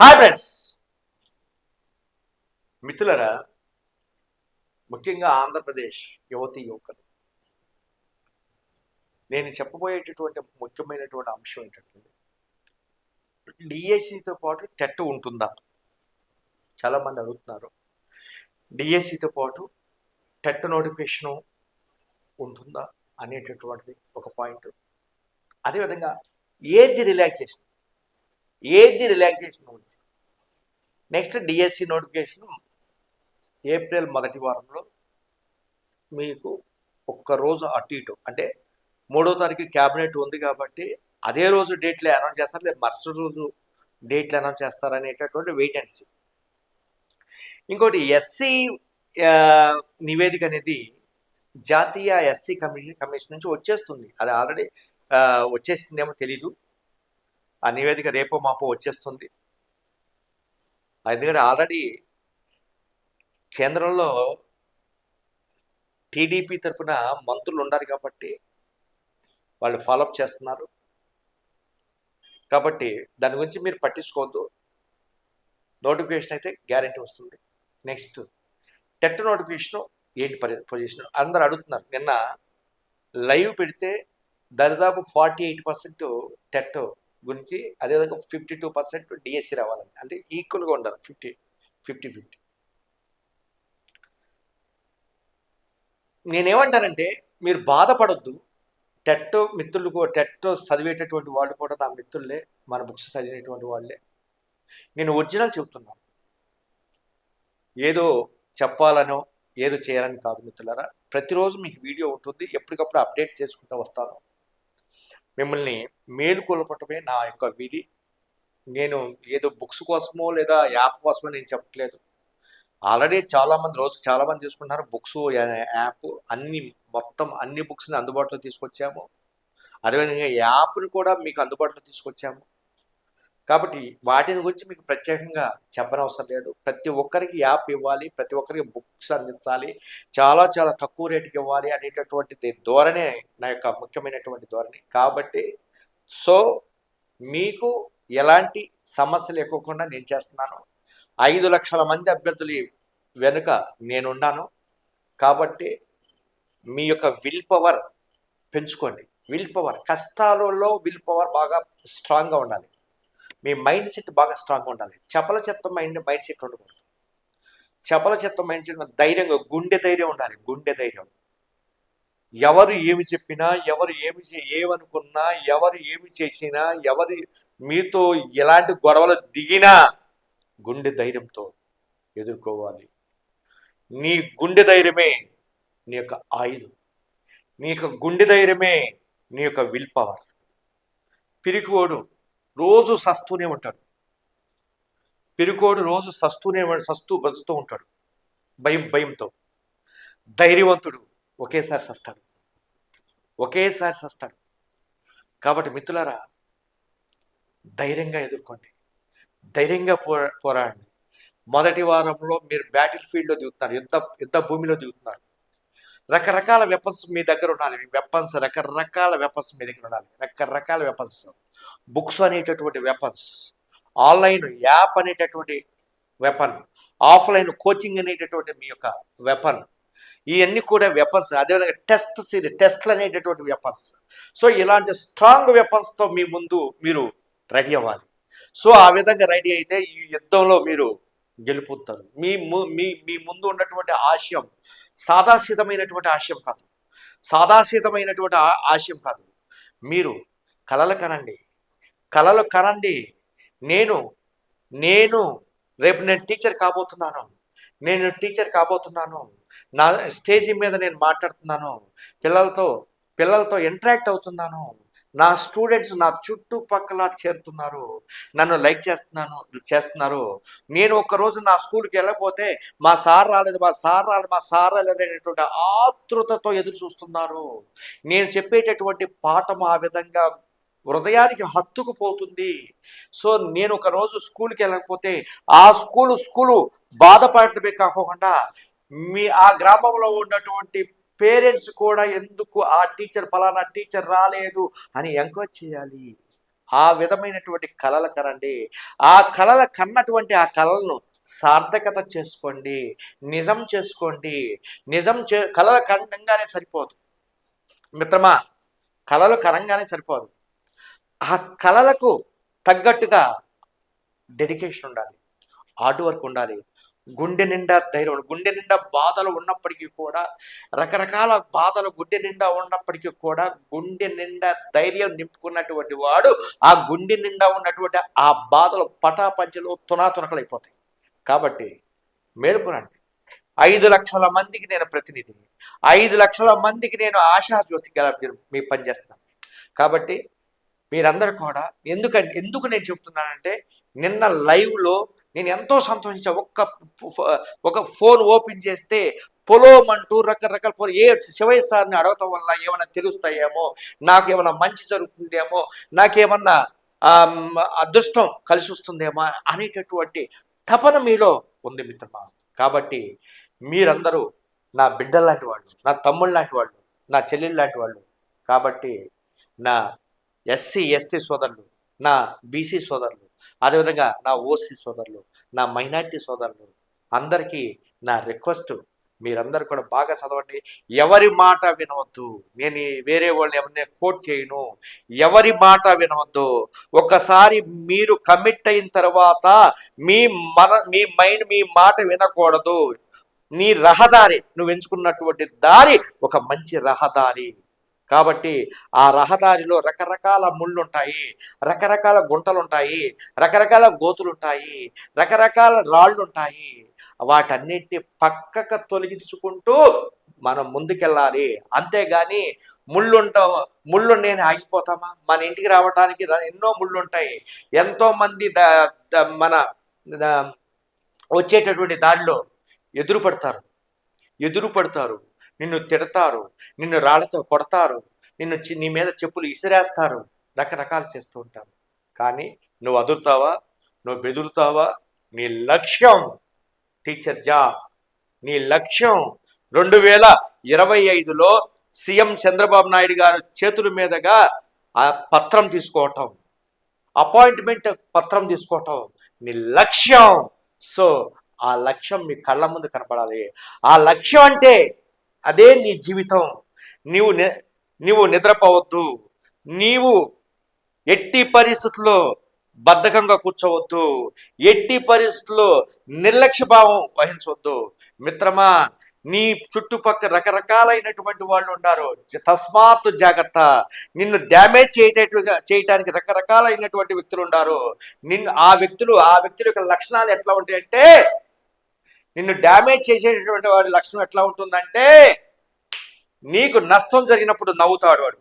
Hi friends. మిత్రులరా ముఖ్యంగా ఆంధ్రప్రదేశ్ యువతి యువకులు. నేను చెప్పబోయేటటువంటి ముఖ్యమైనటువంటి అంశం ఏంటంటే డిఎస్సితో పాటు టెట్ ఉంటుందా? చాలామంది అడుగుతున్నారు. డిఎస్సితో పాటు టెట్ నోటిఫికేషను ఉంటుందా అనేటటువంటిది ఒక పాయింట్. అదేవిధంగా ఏజ్ రిలాక్సేషన్. ఏజ్ రిలాక్సేషన్ ఉంది నెక్స్ట్ డిఎస్సి నోటిఫికేషన్ ఏప్రిల్ మొదటి వారంలో మీకు ఒక్క రోజు అటు ఇటు అంటే మూడో తారీఖు క్యాబినెట్ ఉంది కాబట్టి అదే రోజు డేట్లు అనౌన్స్ చేస్తారు లేదా మరుసటి రోజు డేట్లు అనౌన్స్ చేస్తారు అనేటటువంటి వెయిట్ అండ్ సీ ఇంకోటి ఎస్సీ నివేదిక అనేది జాతీయ ఎస్సీ కమిషన్ కమిషన్ నుంచి వచ్చేస్తుంది. అది ఆల్రెడీ వచ్చేసిందేమో తెలీదు. ఆ నివేదిక రేపో మాపో వచ్చేస్తుంది. ఎందుకంటే ఆల్రెడీ కేంద్రంలో టీడీపీ తరఫున మంత్రులు ఉన్నారు కాబట్టి వాళ్ళు ఫాలోఅప్ చేస్తున్నారు. కాబట్టి దాని గురించి మీరు పట్టించుకోవద్దు. నోటిఫికేషన్ అయితే గ్యారంటీ వస్తుంది. నెక్స్ట్ టెట్ నోటిఫికేషన్ ఏంటి పరి పొజిషన్ అందరు అడుగుతున్నారు. నిన్న లైవ్ పెడితే దరిదాపు ఫార్టీ ఎయిట్ పర్సెంట్ టెట్ గురించి అదేవిధంగా ఫిఫ్టీ టూ పర్సెంట్ డిఎస్సి రావాలని అంటే ఈక్వల్గా ఉండాలి. ఫిఫ్టీ ఫిఫ్టీ ఫిఫ్టీ నేనేమంటానంటే మీరు బాధపడొద్దు. టెట్ మిత్రులు టెట్ చదివేటటువంటి వాళ్ళు కూడా నా మిత్రులే మన బుక్స్ చదివినటువంటి వాళ్ళే. నేను ఒరిజినల్ చెప్తున్నాను ఏదో చెప్పాలనో ఏదో చేయాలని కాదు మిత్రులారా. ప్రతిరోజు మీకు వీడియో ఉంటుంది. ఎప్పటికప్పుడు అప్డేట్ చేసుకుంటూ వస్తాను. మిమ్మల్ని మేలుకొల్పటమే నా యొక్క విధి. నేను ఏదో బుక్స్ కోసమో లేదా యాప్ కోసమో నేను చెప్పట్లేదు. ఆల్రెడీ చాలామంది రోజు చాలామంది తీసుకుంటున్నారు బుక్స్ యాప్ అన్ని మొత్తం అన్ని బుక్స్ని అందుబాటులో తీసుకొచ్చాము. అదేవిధంగా యాప్ని కూడా మీకు అందుబాటులో తీసుకొచ్చాము. కాబట్టి వాటిని గురించి మీకు ప్రత్యేకంగా చెప్పనవసరం లేదు. ప్రతి ఒక్కరికి యాప్ ఇవ్వాలి ప్రతి ఒక్కరికి బుక్స్ అందించాలి చాలా చాలా తక్కువ రేటుకి ఇవ్వాలి అనేటటువంటిది ధోరణే నా యొక్క ముఖ్యమైనటువంటి ధోరణి. కాబట్టి సో మీకు ఎలాంటి సమస్యలు ఎక్కువకుండా నేను చేస్తున్నాను. ఐదు లక్షల మంది అభ్యర్థులు వెనుక నేనున్నాను. కాబట్టి మీ యొక్క విల్ పవర్ పెంచుకోండి. విల్ పవర్ కష్టాలలో విల్ పవర్ బాగా స్ట్రాంగ్గా ఉండాలి. మీ మైండ్ సెట్ బాగా స్ట్రాంగ్గా ఉండాలి. చపల చెత్త మైండ్ మైండ్ సెట్ ఉండకూడదు. చపల చెత్త మైండ్ సెట్ ధైర్యంగా గుండె ధైర్యం ఉండాలి. గుండె ధైర్యం. ఎవరు ఏమి చెప్పినా ఎవరు ఏమి ఏమనుకున్నా ఎవరు ఏమి చేసినా ఎవరు మీతో ఎలాంటి గొడవలు దిగినా గుండె ధైర్యంతో ఎదుర్కోవాలి. నీ గుండె ధైర్యమే నీ యొక్క ఆయుధం. నీ యొక్క గుండె ధైర్యమే నీ యొక్క విల్ పవర్. పిరికివోడు రోజు సస్తూనే ఉంటాడు. పిరికోడు రోజు సస్తూనే సస్తూ బతుకుతూ ఉంటాడు. భయం భయంతో. ధైర్యవంతుడు ఒకేసారి సస్తాడు. ఒకేసారి సస్తాడు. కాబట్టి మిత్రులారా ధైర్యంగా ఎదుర్కోండి. ధైర్యంగా పో పోరాడండి. మొదటి వారంలో మీరు బ్యాటిల్ ఫీల్డ్లో దిగుతున్నారు. యుద్ధ యుద్ధ భూమిలో దిగుతున్నారు. రకరకాల వెపన్స్ మీ దగ్గర ఉండాలి. వెపన్స్ రకరకాల వెపన్స్ మీ దగ్గర ఉండాలి. రకరకాల వెపన్స్ బుక్స్ అనేటటువంటి వెపన్స్ ఆన్లైన్ యాప్ అనేటటువంటి వెపన్ ఆఫ్లైన్ కోచింగ్ అనేటటువంటి మీ యొక్క వెపన్ ఇవన్నీ కూడా వెపన్స్ అదేవిధంగా టెస్ట్ సిరీస్ టెస్ట్లు అనేటటువంటి వెపన్స్ సో ఇలాంటి స్ట్రాంగ్ వెపన్స్తో మీ ముందు మీరు రెడీ అవ్వాలి. సో ఆ విధంగా రెడీ అయితే ఈ యుద్ధంలో మీరు గెలుపుతారు మీ ము- మీ మీ ముందు ఉన్నటువంటి ఆశయం సాదాసీతమైనటువంటి ఆశయం కాదు. సాదాసీతమైనటువంటి ఆశయం కాదు. మీరు కలలు కనండి. కలలు కనండి. నేను నేను రేపు నేను టీచర్ కాబోతున్నాను. నేను టీచర్ కాబోతున్నాను. నా స్టేజ్ మీద నేను మాట్లాడుతున్నాను. పిల్లలతో పిల్లలతో ఇంటరాక్ట్ అవుతున్నాను. నా స్టూడెంట్స్ నా చుట్టుపక్కల చేరుతున్నారు. నన్ను లైక్ చేస్తున్నాను చేస్తున్నారు. నేను ఒక రోజు నా స్కూల్కి వెళ్ళకపోతే మా సార్ రాలేదు మా సార్ రాలేదు మా సార్ రాలేదు అనేటువంటి ఆతృతతో ఎదురు చూస్తున్నారు. నేను చెప్పేటటువంటి పాఠం ఆ విధంగా హృదయానికి హత్తుకుపోతుంది. సో నేను ఒక రోజు స్కూల్కి వెళ్ళకపోతే ఆ స్కూలు స్కూలు బాధపడటమే కాకుండా మీ ఆ గ్రామంలో ఉన్నటువంటి పేరెంట్స్ కూడా ఎందుకు ఆ టీచర్ ఫలానా టీచర్ రాలేదు అని ఎంక్వైరీ చేయాలి? ఆ విధమైనటువంటి కళలు కనండి. ఆ కళల కన్నటువంటి ఆ కళలను సార్థకత చేసుకోండి. నిజం చేసుకోండి. నిజం చే కళల కనంగానే సరిపోదు. మిత్రమా కళలు కనంగానే సరిపోదు. ఆ కళలకు తగ్గట్టుగా డెడికేషన్ ఉండాలి. హార్డ్ వర్క్ ఉండాలి. గుండె నిండా ధైర్యం గుండె నిండా బాధలు ఉన్నప్పటికీ కూడా రకరకాల బాధలు గుండె నిండా ఉన్నప్పటికీ కూడా గుండె నిండా ధైర్యం నింపుకున్నటువంటి వాడు ఆ గుండె నిండా ఉన్నటువంటి ఆ బాధలు పటాపంచలు తునాతునకలైపోతాయి. కాబట్టి మేలుకునండి. ఐదు లక్షల మందికి నేను ప్రతినిధిని ఐదు లక్షల మందికి నేను ఆశాజ్యోతి గల మీ పనిచేస్తాను కాబట్టి మీరందరూ కూడా ఎందుకంటే ఎందుకు నేను చెప్తున్నానంటే నిన్న లైవ్లో నేను ఎంతో సంతోషించా. ఒక్క ఒక ఫోన్ ఓపెన్ చేస్తే పొలోమంటూ రకరకాల ఫోన్ ఏ శివయ్య సార్ని అడగటం వల్ల ఏమైనా తెలుస్తాయేమో నాకు ఏమైనా మంచి జరుగుతుందేమో నాకేమన్నా అదృష్టం కలిసి వస్తుందేమో అనేటటువంటి తపన మీలో ఉంది మిత్రమా. కాబట్టి మీరందరూ నా బిడ్డలు లాంటి వాళ్ళు నా తమ్ముళ్ళు లాంటి వాళ్ళు నా చెల్లెళ్ళు లాంటి వాళ్ళు కాబట్టి నా ఎస్సీ ఎస్టీ సోదరులు నా బీసీ సోదరులు అదేవిధంగా నా ఓసీ సోదరులు నా మైనార్టీ సోదరులు అందరికీ నా రిక్వెస్ట్ మీరందరూ కూడా బాగా చదవండి. ఎవరి మాట వినవద్దు. నేను వేరే వాళ్ళని ఎవరిని కోట్ చేయను. ఎవరి మాట వినవద్దు. ఒకసారి మీరు కమిట్ అయిన తర్వాత మీ మన మీ మైండ్ మీ మాట వినకూడదు. నీ రహదారి నువ్వు ఎంచుకున్నటువంటి దారి ఒక మంచి రహదారి. కాబట్టి ఆ రహదారిలో రకరకాల ముళ్ళుంటాయి రకరకాల గుంటలుంటాయి రకరకాల గోతులుంటాయి రకరకాల రాళ్ళుంటాయి. వాటన్నిటిని పక్కకు తొలగించుకుంటూ మనం ముందుకెళ్ళాలి. అంతేగాని ముళ్ళు ముళ్ళు నేను ఆగిపోతామా? మన ఇంటికి రావడానికి ఎన్నో ముళ్ళుంటాయి. ఎంతోమంది ద- మన వచ్చేటటువంటి దారిలో ఎదురు పడతారు ఎదురు పడతారు నిన్ను తిడతారు నిన్ను రాళ్ళతో కొడతారు నిన్ను చి- నీ మీద చెప్పులు ఇసిరేస్తారు రకరకాలు చేస్తూ ఉంటారు. కానీ నువ్వు అదురుతావా? నువ్వు బెదురుతావా? నీ లక్ష్యం టీచర్ జాబ్ నీ లక్ష్యం. రెండు వేల ఇరవై ఐదులో సీఎం చంద్రబాబు నాయుడు గారు చేతుల మీదుగా ఆ పత్రం తీసుకోవటం. అపాయింట్మెంట్ పత్రం తీసుకోవటం. నీ లక్ష్యం. సో ఆ లక్ష్యం మీ కళ్ళ ముందు కనపడాలి. ఆ లక్ష్యం అంటే అదే నీ జీవితం. నీవు నీవు నిద్రపోవద్దు. నీవు ఎట్టి పరిస్థితుల్లో బద్ధకంగా కూర్చోవద్దు. ఎట్టి పరిస్థితుల్లో నిర్లక్ష్య భావం వహించవద్దు. మిత్రమా నీ చుట్టుపక్కల రకరకాలైనటువంటి వాళ్ళు ఉన్నారు తస్మాత్ జాగ్రత్త. నిన్ను డ్యామేజ్ చేయటట్టుగా చేయటానికి రకరకాలైనటువంటి వ్యక్తులు ఉన్నారు నిన్ను ఆ వ్యక్తులు ఆ వ్యక్తుల యొక్క లక్షణాలు ఎట్లా ఉంటాయంటే నిన్ను డ్యామేజ్ చేసేటటువంటి వాడి లక్షణం ఎట్లా ఉంటుందంటే నీకు నష్టం జరిగినప్పుడు నవ్వుతాడు వాడు.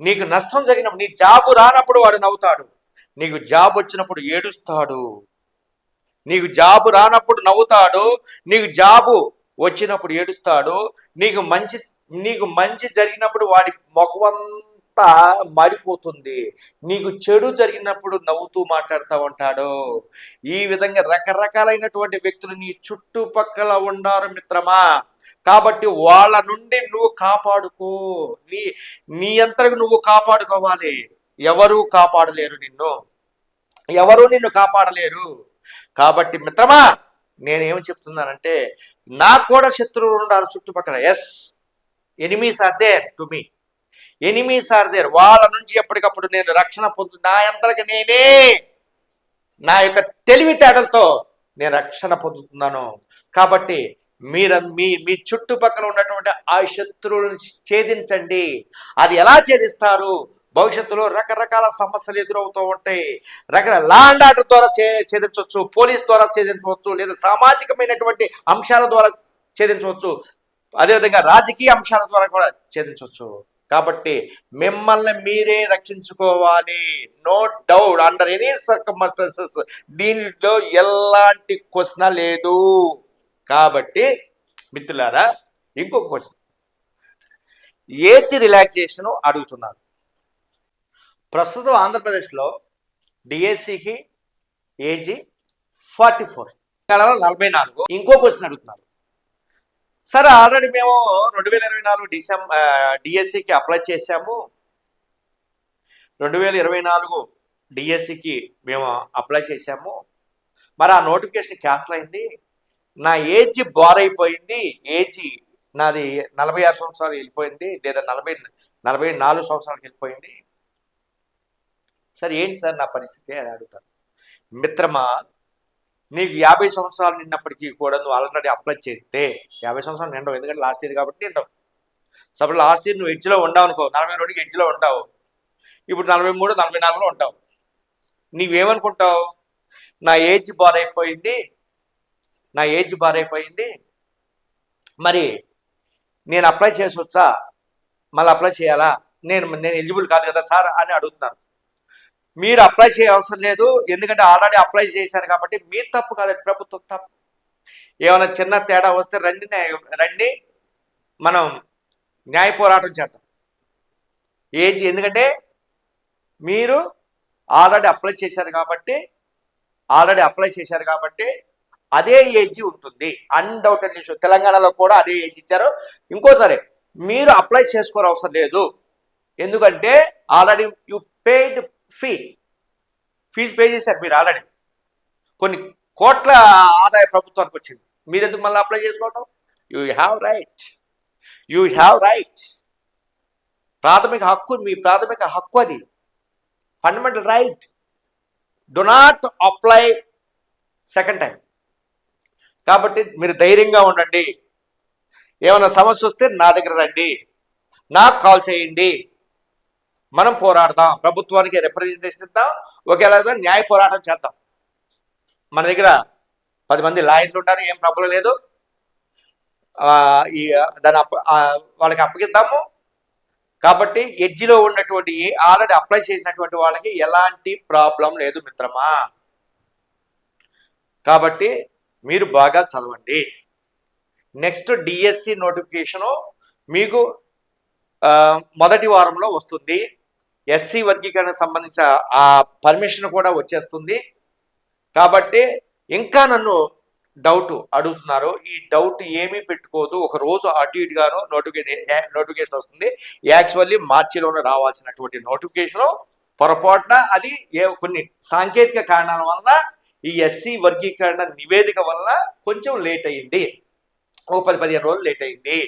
నీకు నష్టం జరిగినప్పుడు నీ జాబు రానప్పుడు వాడు నవ్వుతాడు. నీకు జాబ్ వచ్చినప్పుడు ఏడుస్తాడు. నీకు జాబు రానప్పుడు నవ్వుతాడు. నీకు జాబు వచ్చినప్పుడు ఏడుస్తాడు. నీకు మంచి నీకు మంచి జరిగినప్పుడు వాడి ముఖం అంతా మాడిపోతుంది. నీకు చెడు జరిగినప్పుడు నవ్వుతూ మాట్లాడుతూ ఉంటాడు. ఈ విధంగా రకరకాలైనటువంటి వ్యక్తులు నీ చుట్టుపక్కల ఉండారు మిత్రమా. కాబట్టి వాళ్ళ నుండి నువ్వు కాపాడుకో. నీ నీ అంతకు నువ్వు కాపాడుకోవాలి. ఎవరు కాపాడలేరు నిన్ను. ఎవరు నిన్ను కాపాడలేరు. కాబట్టి మిత్రమా నేనేం చెప్తున్నానంటే నాకు కూడా శత్రువులు ఉండాలి చుట్టుపక్కల. Yes enemies are there to me enemies are there వాళ్ళ నుంచి ఎప్పటికప్పుడు నేను రక్షణ పొందు నా అంతరికి నేనే. నా యొక్క తెలివితేటలతో నేను రక్షణ పొందుతున్నాను. కాబట్టి మీరు మీ మీ చుట్టుపక్కల ఉన్నటువంటి ఆ శత్రువులను ఛేదించండి. అది ఎలా ఛేదిస్తారు? భవిష్యత్తులో రకరకాల సమస్యలు ఎదురవుతూ ఉంటాయి. రకరకాల లాండ్ ఆర్డర్ ద్వారా ఛే ఛేదించవచ్చు పోలీస్ ద్వారా ఛేదించవచ్చు లేదా సామాజికమైనటువంటి అంశాల ద్వారా ఛేదించవచ్చు. అదేవిధంగా రాజకీయ అంశాల ద్వారా కూడా ఛేదించవచ్చు. కాబట్టి మిమ్మల్ని మీరే రక్షించుకోవాలి. No doubt under any circumstances దీనిలో ఎలాంటి క్వశ్చన్ లేదు. కాబట్టి మిత్రులారా ఇంకొక క్వశ్చన్. ఏజ్ రిలాక్సేషన్ అడుగుతున్నారు. ప్రస్తుతం ఆంధ్రప్రదేశ్లో డిఎస్సికి ఏజీ ఫార్టీ ఫోర్ నలభై నాలుగు. ఇంకో క్వశ్చన్ అడుగుతున్నారు. సరే ఆల్రెడీ మేము రెండు వేల ఇరవై నాలుగు డిసెంబర్ డిఎస్సికి అప్లై చేశాము. రెండు వేల ఇరవై నాలుగు డిఎస్సికి మేము అప్లై చేశాము. మరి ఆ నోటిఫికేషన్ క్యాన్సిల్ అయింది. నా ఏజ్ బార్ అయిపోయింది. ఏజ్ నాది నలభై ఆరు సంవత్సరాలు వెళ్ళిపోయింది. లేదా నలభై నలభై నాలుగు సంవత్సరాలకు వెళ్ళిపోయింది. సార్ ఏంటి సార్ నా పరిస్థితి అని అడుగుతాను. మిత్రమా నీకు యాభై సంవత్సరాలు నిన్నప్పటికీ కూడా నువ్వు ఆల్రెడీ అప్లై చేస్తే యాభై సంవత్సరాలు నిండవు. ఎందుకంటే లాస్ట్ ఇయర్ కాబట్టి నిండవు. సపోజ్ లాస్ట్ ఇయర్ నువ్వు ఎడ్జ్లో ఉండవు అనుకో నలభై రెండుకి ఎడ్జ్లో ఉంటావు. ఇప్పుడు నలభై మూడు నలభై నాలుగులో ఉంటావు. నీవేమనుకుంటావు నా ఏజ్ బార్ అయిపోయింది. నా ఏజ్ బార్ అయిపోయింది. మరి నేను అప్లై చేసొచ్చా మళ్ళీ అప్లై చేయాలా? నేను నేను ఎలిజిబుల్ కాదు కదా సార్ అని అడుగుతున్నాను మీరు అప్లై చేయ అవసరం లేదు. ఎందుకంటే ఆల్రెడీ అప్లై చేశారు కాబట్టి మీ తప్పు కాదు ప్రభుత్వం తప్పు. ఏమైనా చిన్న తేడా వస్తే రండి న్యాయ- రండి. మనం న్యాయ పోరాటం చేద్దాం. ఏజ్ ఎందుకంటే మీరు ఆల్రెడీ అప్లై చేశారు కాబట్టి ఆల్రెడీ అప్లై చేశారు కాబట్టి అదే ఏజ్ ఉంటుంది. అన్డౌటెడ్ ఇష్యూ తెలంగాణలో కూడా అదే ఏజ్ ఇచ్చారు. ఇంకోసారి మీరు అప్లై చేసుకోవడం అవసరం లేదు. ఎందుకంటే already you paid fee fees pay చేశారు మీరు ఆల్రెడీ కొన్ని కోట్ల ఆదాయ ప్రభుత్వానికి వచ్చింది. మీరు ఎందుకు మళ్ళీ అప్లై చేసుకోవటం? You have right you have right ప్రాథమిక హక్కు మీ ప్రాథమిక హక్కు అది. Fundamental right do not apply second time కాబట్టి మీరు ధైర్యంగా ఉండండి. ఏమైనా సమస్య వస్తే నా దగ్గర రండి. నాకు కాల్ చేయండి. మనం పోరాడదాం ప్రభుత్వానికి రిప్రజెంటేషన్ ఇద్దాం ఒకేలా న్యాయ పోరాటం చేద్దాం. మన దగ్గర పది మంది లాయర్లు ఉన్నారు ఏం ప్రాబ్లం లేదు. ఈ దాన్ని అప్ప వాళ్ళకి అప్పగిద్దాము. కాబట్టి ఎడ్జిలో ఉన్నటువంటి ఆల్రెడీ అప్లై చేసినటువంటి వాళ్ళకి ఎలాంటి ప్రాబ్లం లేదు మిత్రమా. కాబట్టి మీరు బాగా చదవండి. నెక్స్ట్ డిఎస్సి నోటిఫికేషను మీకు మొదటి వారంలో వస్తుంది. ఎస్సీ వర్గీకరణకు సంబంధించిన ఆ పర్మిషన్ కూడా వచ్చేస్తుంది. కాబట్టి ఇంకా నన్ను డౌట్ అడుగుతున్నారు. ఈ డౌట్ ఏమీ పెట్టుకోదు. ఒక రోజు అటు ఇటుగాను నోటిఫికేషన్ నోటిఫికేషన్ వస్తుంది. యాక్చువల్లీ మార్చిలోనే రావాల్సినటువంటి నోటిఫికేషన్ పొరపాటున అది ఏ కొన్ని సాంకేతిక కారణాల వలన ఈ ఎస్సీ వర్గీకరణ నివేదిక వలన కొంచెం లేట్ అయింది. ఓ పది పదిహేను రోజులు లేట్ అయింది.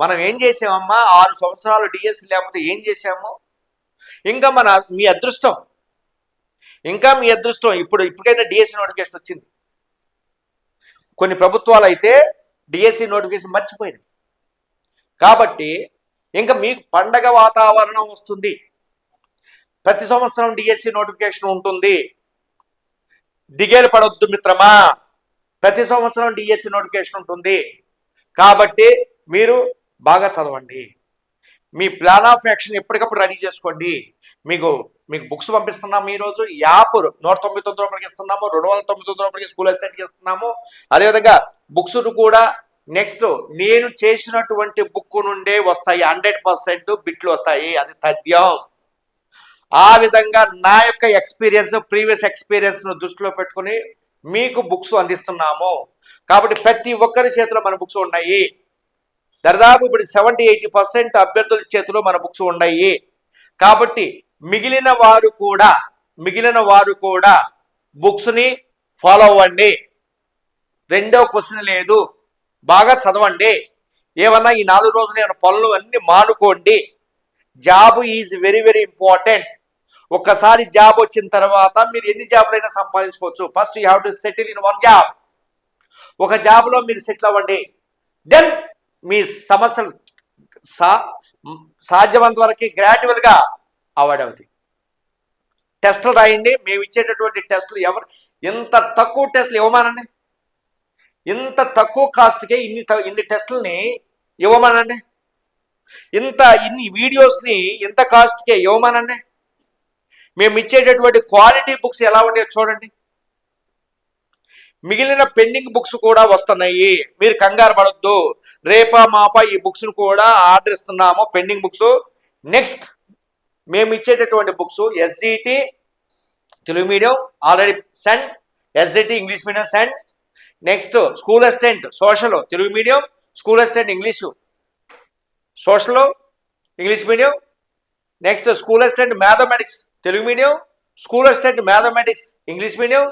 మనం ఏం చేసామమ్మా? ఆరు సంవత్సరాలు డిఎస్సి లేకపోతే ఏం చేసాము? ఇంకా మన మీ అదృష్టం. ఇంకా మీ అదృష్టం. ఇప్పుడు ఇప్పటికైనా డిఎస్సి నోటిఫికేషన్ వచ్చింది. కొన్ని ప్రభుత్వాలు అయితే డిఎస్సి నోటిఫికేషన్ మర్చిపోయినాయి. కాబట్టి ఇంకా మీకు పండగ వాతావరణం వస్తుంది. ప్రతి సంవత్సరం డిఎస్సి నోటిఫికేషన్ ఉంటుంది. దిగేలు పడొద్దు మిత్రమా? ప్రతి సంవత్సరం డిఎస్సి నోటిఫికేషన్ ఉంటుంది. కాబట్టి మీరు బాగా చదవండి. మీ ప్లాన్ ఆఫ్ యాక్షన్ ఎప్పటికప్పుడు రెడీ చేసుకోండి. మీకు మీకు బుక్స్ పంపిస్తున్నాము ఈ రోజు యాప్ నూట తొంభై తొమ్మిది రూపాయలకి ఇస్తున్నాము. రెండు వందల తొంభై తొమ్మిది రూపాయలకి స్కూల్ అసిస్టెంట్కి ఇస్తున్నాము. అదేవిధంగా బుక్స్ కూడా నెక్స్ట్ నేను చేసినటువంటి బుక్ నుండే వస్తాయి. హండ్రెడ్ పర్సెంట్ బిట్లు వస్తాయి. అది తథ్యం. ఆ విధంగా నా యొక్క ఎక్స్పీరియన్స్ ప్రీవియస్ ఎక్స్పీరియన్స్ను దృష్టిలో పెట్టుకుని మీకు బుక్స్ అందిస్తున్నాము. కాబట్టి ప్రతి ఒక్కరి చేతిలో మన బుక్స్ ఉన్నాయి. దాదాపు ఇప్పుడు సెవెంటీ ఎయిటీ పర్సెంట్ అభ్యర్థుల చేతిలో మన బుక్స్ ఉన్నాయి. కాబట్టి మిగిలిన వారు కూడా మిగిలిన వారు కూడా బుక్స్ని ఫాలో అవ్వండి. రెండో క్వశ్చన్ లేదు. బాగా చదవండి. ఏమన్నా ఈ నాలుగు రోజులు ఏమైనా పనులు అన్నీ మానుకోండి. Job is very very important ఒక్కసారి జాబ్ వచ్చిన తర్వాత మీరు ఎన్ని జాబ్లైనా సంపాదించుకోవచ్చు. First you have to settle in one job ఒక జాబ్లో మీరు సెటిల్ అవ్వండి. దెన్ మీ సమస్యలు సా సాధ్యమంత వరకు గ్రాడ్యువల్గా అవాయిడ్ అవుతాయి టెస్టులు రాయండి మేము ఇచ్చేటటువంటి టెస్టులు ఎవరు ఇంత తక్కువ టెస్టులు ఇవ్వమానండి? ఇంత తక్కువ కాస్ట్కే ఇన్ని ఇన్ని టెస్టులని ఇవ్వమానండి? ఇంత ఇన్ని వీడియోస్ని ఇంత కాస్ట్కే ఇవ్వమానండి? మేము ఇచ్చేటటువంటి క్వాలిటీ బుక్స్ ఎలా ఉండేవి చూడండి. మిగిలిన పెండింగ్ బుక్స్ కూడా వస్తున్నాయి. మీరు కంగారు పడద్దు. రేపా మాపా ఈ బుక్స్ కూడా ఆర్డర్ ఇస్తున్నాము పెండింగ్ బుక్స్. నెక్స్ట్ మేము ఇచ్చేటటువంటి books SGT Telugu medium already send. SGT English medium send. Next school assistant social Telugu medium school assistant English. Social English medium. Next school assistant mathematics Telugu medium. School assistant mathematics English medium.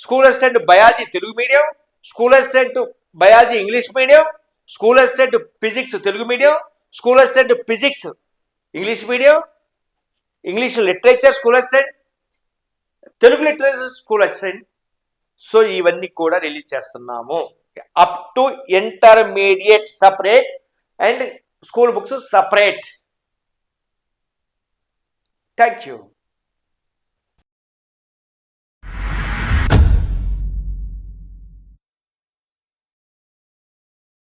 School assistant biology Telugu medium school assistant biology English medium school assistant physics Telugu medium school assistant physics English medium English literature school assistant Telugu literature school assistant so ఇవన్నీ కూడా release చేస్తున్నాము. Up to intermediate separate and school books separate thank you